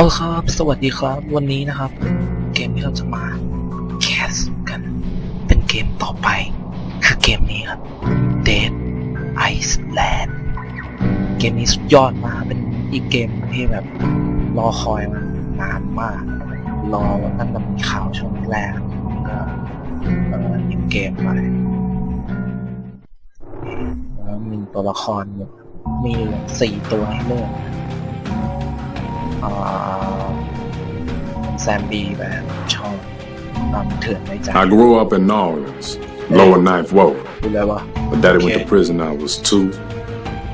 เอาครับ สวัสดีครับ วันนี้นะครับ เกมที่เราจะมาแคสกัน เป็นเกมต่อไป คือเกมนี้ครับ Dead Iceland เกมนี้สุดยอดมากเป็นอีกเกมที่แบบรอคอยมานานมาก รอตั้งแต่มีข่าวช่วงแรกก็เออยิบเกมมาแล้วมีตัวละครมีสี่ตัวให้เลือก อ่าแซมบีแบบชอบนำเถื่อนไว้ใจ I grew up in New Orleans, lower ninth ward. ดูแล้วว่า My daddy went Okay. to prison when I was two.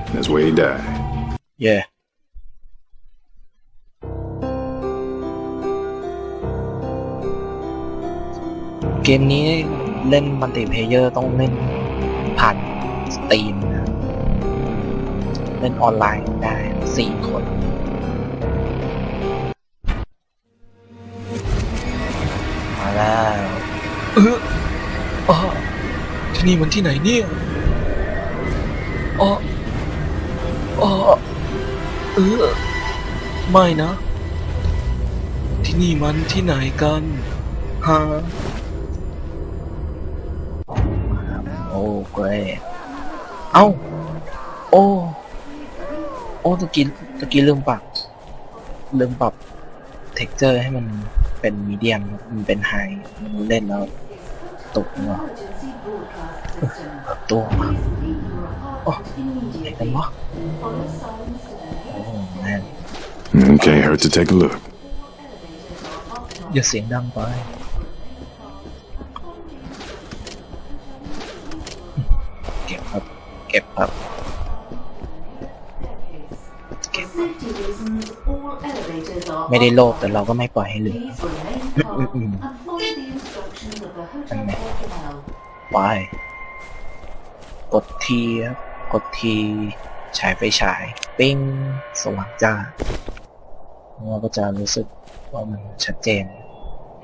and That's where he died. เย่เกมนี้เล่นมัลติเพลเยอร์ต้องเล่นผ่านสตรีมนะเล่นออนไลน์ได้สี่คน นี่มันที่ไหนเนี่ยอ๋ออ๋อเออ ไม่นะ ที่นี่มันที่ไหนกันฮะโอ้เกรดเอ้า โอ้ โอ้ตะกี้ตะกี้ลืมปรับลืมปรับเท็กเจอร์ให้มันเป็นมีเดียมมันเป็นไฮมันเล่นแล้วตกเนาะ ตัวมาโอ้ไหนกันวะโอ้แม่ง Mm, Can't hurt to take a look. อย่าเสียงดังไป เก็บครับ เก็บครับ เก็บ safety reasons, all elevators are ไม่ได้โลภแต่เราก็ไม่ปล่อยให้เหลือ Please remain calm and ไป กดทีครับกดทีฉายไฟฉาย ปิ้ง สว่างจ้าเราก็จะรู้สึกว่ามันชัดเจน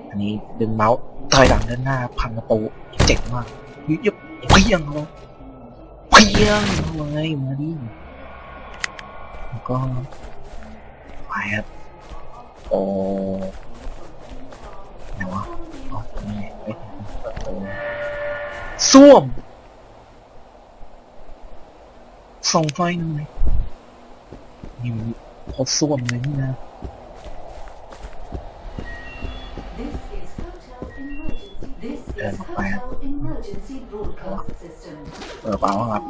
อันนี้ดึงเมาส์ถอยหลังด้านหน้า พังประตูเจ๋งมากยุบยุบเพียงเลยเพียงเลยมาดิแล้วก็ไปครับโอ้ไหนวะอ๋อนี่ไปประตู ส้วม ส่องไฟหน่อยอยู่พอส้วมเลยนี่นะเดินไปเออเปล่าครับ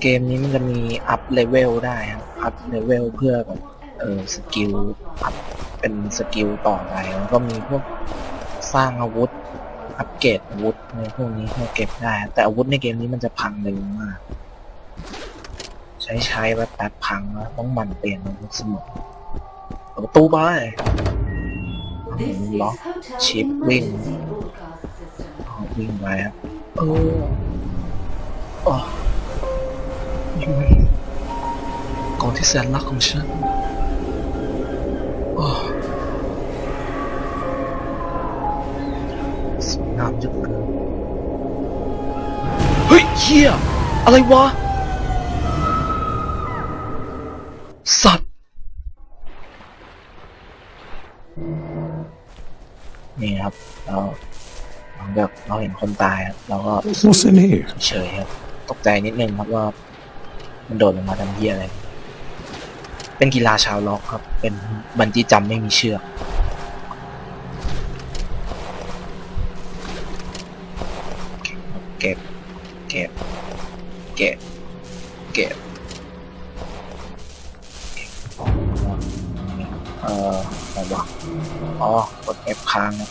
เกมนี้มันจะมีอัพเลเวลได้ครับ อัพเลเวลเพื่อแบบเออสกิลอัพเป็นสกิลต่อไปแล้วก็มีพวก สร้างอาวุธ อัปเกรดอาวุธในพวกนี้เพื่อเก็บได้ แต่อาวุธในเกมนี้มันจะพังเร็วมาก ใช้ใช้แบบแป๊บพังแล้วต้องมันเปลี่ยนอาวุธเสมอเปิดประตูไปล็อก hotel Chip wing. emergency broadcast system. เอาวิ่งไปครับเอออ๋อนี่มันก่อนที่แสนรักของฉันโอ้ สวยงามจังเกินเฮ้ยเฮียอะไรวะ สัตว์ นี่ครับเราหลังจากเราเห็นคนตายครับเราก็ What's in here? เฉยครับ ตกใจนิดนึงครับว่า มันโดดลงมาทำเหี้ยอะไร เป็นกีฬาชาวล็อกครับ เป็นบันจี้จำไม่มีเชือก เก็บ เก็บ เก็บ เก็บ เอ่ออะไรวะอ๋อ กด F ค้างนะ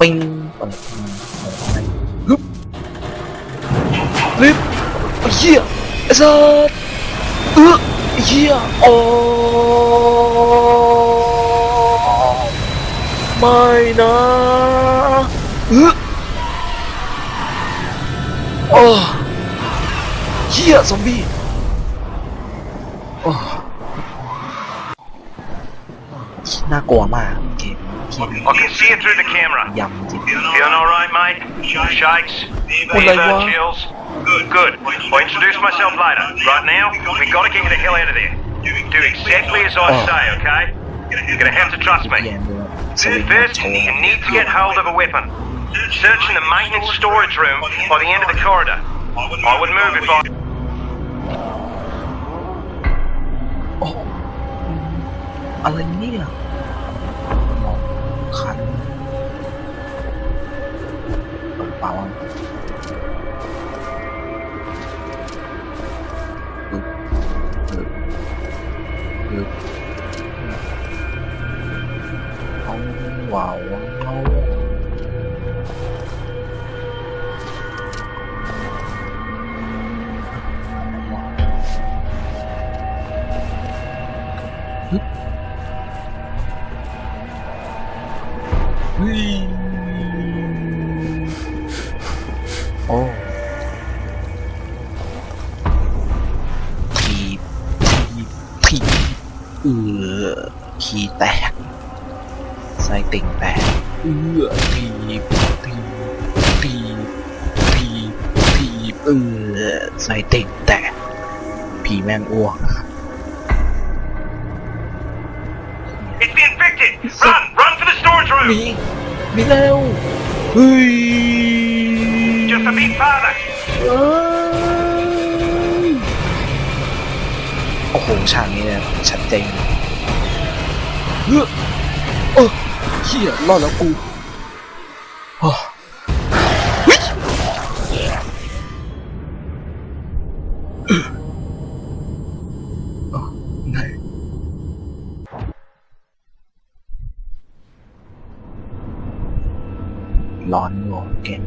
ปิ้งเปิดมาเปิดอะไรฮึบฮึบเหี้ยไอ้สัสเออไอ้เหี้ยโอ้ไม่นะเออ โอ้เหี้ยซอมบี้โอ้ น่ากลัวมากเกม I can see it through the camera. ยำจริง Feeling all right, mate? Shakes? Well, they Fever, were. chills? Good, good. I'll introduce myself later. Right now, we gotta get you the hell out of there. Do exactly as I Oh. say, okay? You're gonna have to trust เปลี่ me. ยนด้วยสวิตช์ First, โชว์ you need to get hold of a weapon. Searching the maintenance storage room by the end of the corridor. I would move if I... Oh. Ale nie. Kochany. Wow. เนี่ยมองคันเปิดเปล่าอะปึ๊บปึ๊บปึ๊บเอาว้าวเอาเฮ้ยโอ้ทีบทีบทีบเออขี้แตกไส้ติ่งแตกเออทีบทีบทีบทีบทีบเออไส้ติ่งแตกผีแม่งอ้วกนะครับ Run! Run for the storage มี room! มีแล้วเฮ้ย Just a bit farther! เอ้ยโอ้โหฉากนี้เนี่ยชัดเจนเฮ้ยเออเฮียรอดแล้วกูโอ้ ร้อนงงเก่ง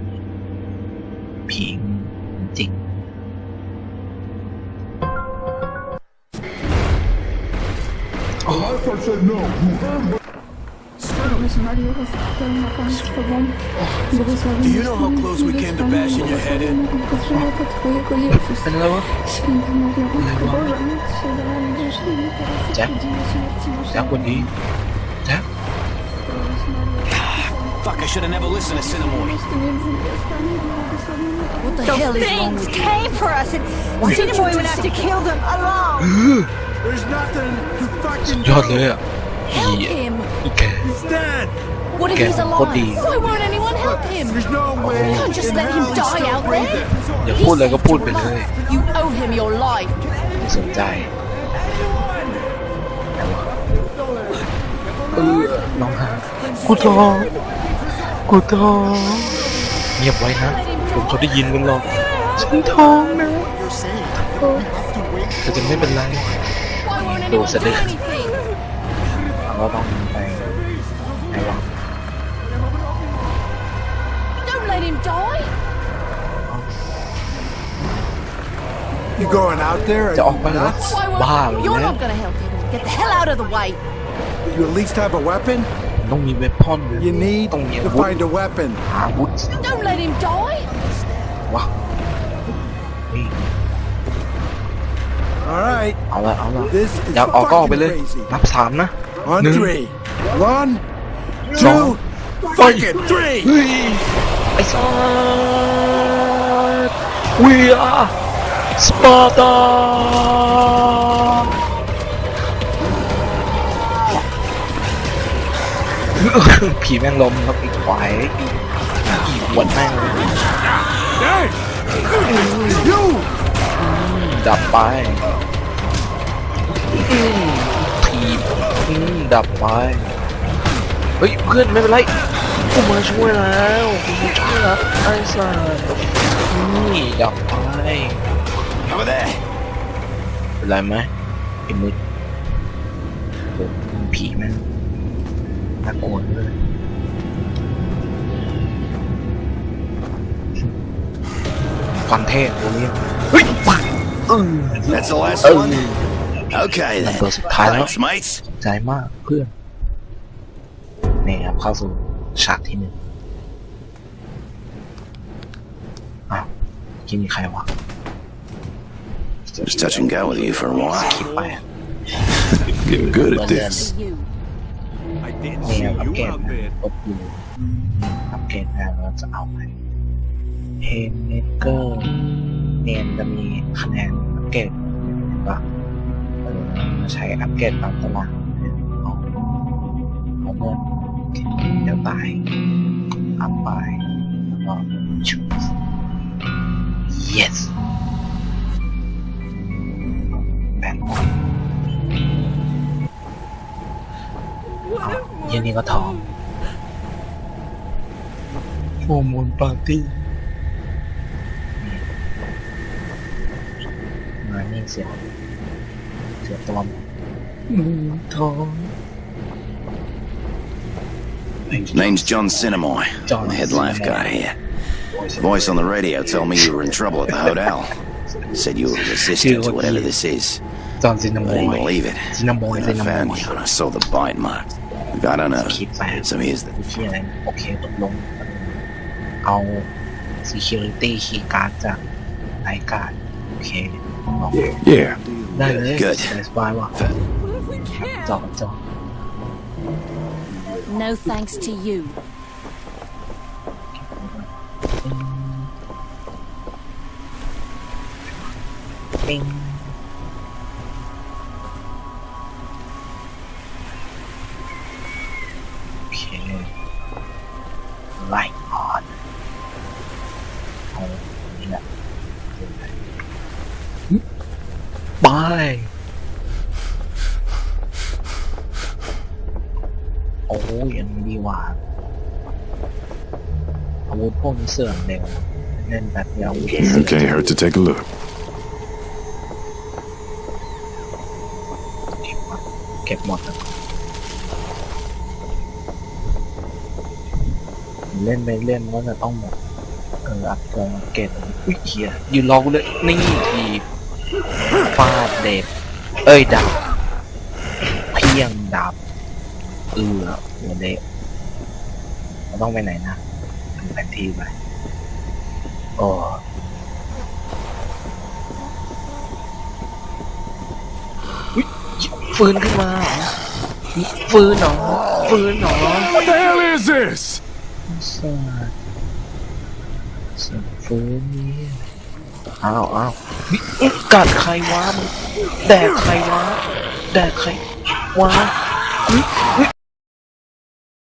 ผีมันจริง Do you know how close we came to bashing your head in? เป็นอะ Fuck, I should have never listened to Cinnamon. What the hell is wrong things with you? came for us and Cinnamon would have to kill them alone. There's nothing to fucking ยอดเลยอ่ะ Help เหี้ย him! อีแก He's dead. What if Okay, he's what do alive? you- Why won't anyone help him? There's no way. can't just in let him hell he's die still out there. breathing. อย่าพูดอะไรก็พูดไปเลย You owe him your life. ไม่สนใจแต่ว่าเออน้องหากูท้อง กูท้องเงียบไว้นะผมเขาได้ยินกันหรอกฉันท้องนะแต่จะไม่เป็นไร Why won't Đồ anyone sẽ do đi. anything? เราต้องไปไหนวะ Don't let him die. You going out there? จะออกไปเหรอ Why won't บ้าเลย You're นะ not gonna help him. Get the hell out of the way. You at least have a weapon? ต้องมีเวพอน You need ต้องมีอา to วุธ find a weapon. หาอาวุธ Don't let him die. วะนี่ All right. เอาละเอาละ This is อยากออกก็ออกไปเลย fucking crazy. นับสามนะ On No. three. One, Song. two, fucking three. เฮ้ยไอ้สัส We are Sparta ผีแม่งลมครับอีกควายอีกวันแม่งดับไปอืมถีดับไป เฮ้ยเพื่อนไม่เป็นไรกูมาช่วยแล้วกูมาช่วยแล้วไอ้สัสนี่ดับไปเป็นไรไหมไอ้มึดผีแม่ง น่ากลัวเลยความเท่ตัวนี้เฮ้ยปังเออ That's the last เออ one? Okay นั่น then. ตัวสุดท้ายแล้ว Thanks, mates. ใจมากเพื่อนนี่ครับเข้าสู่ฉากที่หนึ่งอ้าวกินมีใครวะ Just touch and go with you for a while. คิดไปอะ Getting good at Well this. นี่ see ยอัป you เกรด out นะ there. กดอยู่อัปเกรดแล้วเราจะเอาไปเฮนเมเกอร์เนี่ยจะมีคะแนนอัปเกรดว่าเออมาใช้อัปเกรดตามตารางเนี่ยเอาเอาเงินเดี๋ยวตายอัพไปแล้วก็ชู yes เอาเย็นนี้ก็ทองโฟมูลปาร์ตี้มานี่เสียงเสียงตัวมมูลทอง Name's John Cinemoy. John I'm the head Cinemoy. lifeguard here. Voice on the radio told me you were in trouble at the hotel. Said you were resistant to whatever this is. จอห์นซินนาม I didn't อย believe it. ซินนามอย When ซิ I นนาม found อย you and I saw the bite marks. I got on คิดไป So here's the ที่อะไรโอเคตกลง เอา security key card จากรายการโอเคลอง Yeah. ได้เลย Good. สบายว่ะจอดจอด No thanks to you. ปิ้งายโอ้ยอันนี้ดีว่ะอาวุธพวกนี้เสื่อมเร็วเล่นแบบเดียวอาวุธเสื่อม It can't hurt to take a look. เก็บหมดเก็บหมดแล้วเล่นไปเล่นก็จะต้องหมดเอออัพเกรดเกรดอุ้ยเฮียยืนรอกูเลยนี่ที ฟาดเด็บเอ้ยดับเพียงดับ เออหัวเด็กเราต้องไปไหนนะดูแผนที่ไปโอ้อุ๊ยฟื้นขึ้นมาเหรอฟื้นเหรอฟื้นเหรอ What the hell is this? สัตว์สัตว์ฟื้นเนี่ย อ้าวอ้าวอุ๊ยกัดใครวะมึงแดกใครวะแดกใครวะ